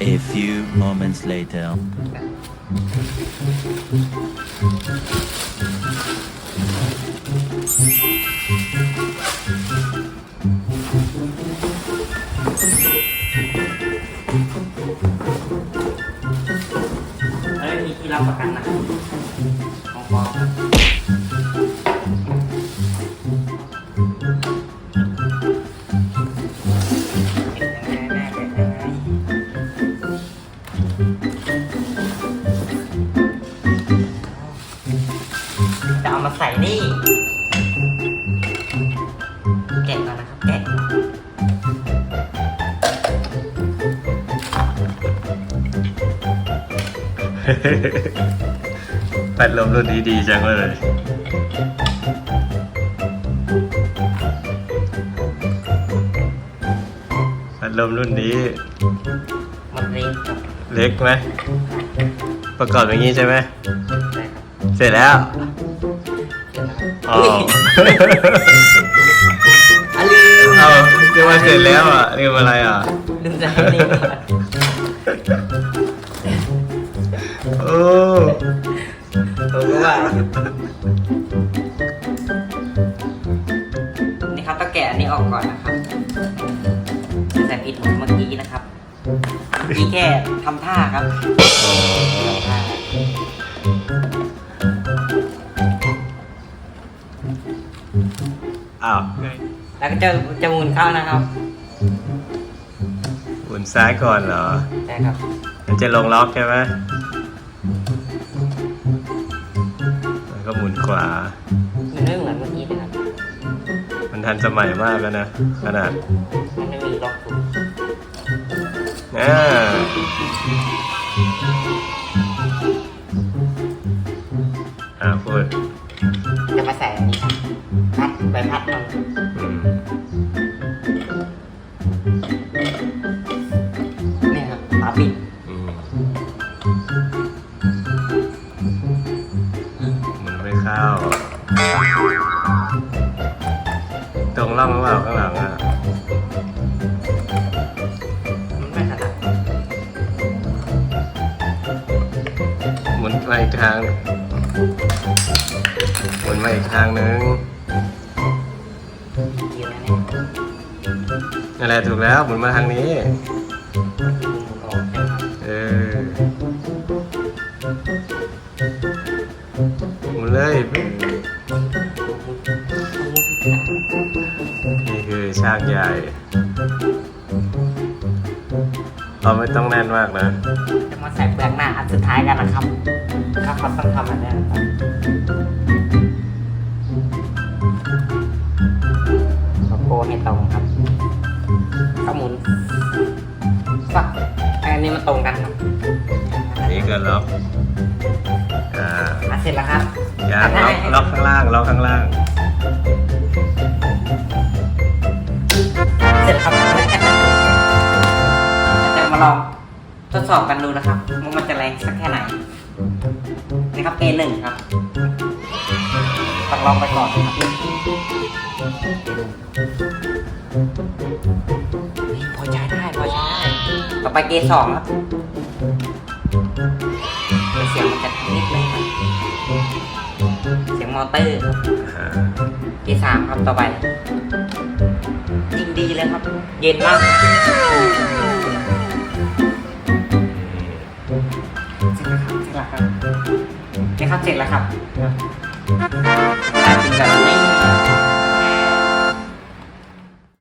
A few moments later. เอ้ยมีที่รับประกันนะของปลอม เอามาใส่นี่ แกะก่อนนะครับ แกะพัดลมรุ่นนี้ดีจังเลย พัดลมรุ่นนี้ มันเล็กครับเล็กไหมประกอบอย่างนี้ใช่ไหมได้ครับเสร็จแล้วเดี๋ยวนะครับอ๋ออะลืมเอาเรียกว่าเสร็จแล้วอะเรียกว่าอะไรอะลืมจะให้นี่ก่อนโอ้ผมก็ว่านี่ครับต้องแกะอันนี้ออกก่อนนะครับใส่ผิดเหมือนเมื่อกี้นะครับเมื่อกี้แค่ทำท่าครับทำท่า อ้าวแล้วก็จะจะหมุนเข้านะครับหมุนซ้ายก่อนเหรอใช่ครับมันจะลงล็อกใช่ไหมแล้วก็หมุนขวา มันไม่เหมือนเมื่อกี้นะครับมันทันสมัยมากแล้วนะ ขนาดมันไม่มีล็อกถูกอ่าอ่าพูดจะมาใส่อันนี้ครับพัด ใบพัดมันอืมเนี่ยครับฝาปิดอืมหมุนไม่เข้า ตรงร่องหรือเปล่าข้างหลังอะ มันไม่ถนัดหมุนมาอีกทางหมุนมาอีกทางนึงเกี่ยว นะเนี่ยนั่นแหละถูกแล้วหมุนมาทางนี้ เออ หมุนเลย นี่คือชางใหญ่ เราไม่ต้องแน่นมากนะ จะมาใส่เปลือกหน้าอันสุดท้ายกันนะครับ ครับเขาต้องทำอันนี้นะครับ ให้ตรงครับก็หมุนฟักอันนี้มันตรงกันครับอันนี้ก็ล็อกอ่าอะเสร็จแล้วครับยางล็อกล็อกข้างล่างล็อกข้างล่าง เสร็จแล้วครับจะมาลองทดสอบกันดูนะครับว่ามันจะแรงสักแค่ไหนนี่ครับ A1 ครับต้องลองไปก่อนครับ A1 เฮ้ย พอใช้ได้พอใช้ได้ต่อไป G2 ครับเสียงมันจะนิดนึงครับเสียงมอเตอร์ครับอ่า G3 ครับต่อไปยิงดีเลยครับ เย็นมากเสร็จแล้วครับเสร็จแล้วครับนี่ครับเสร็จแล้วครับ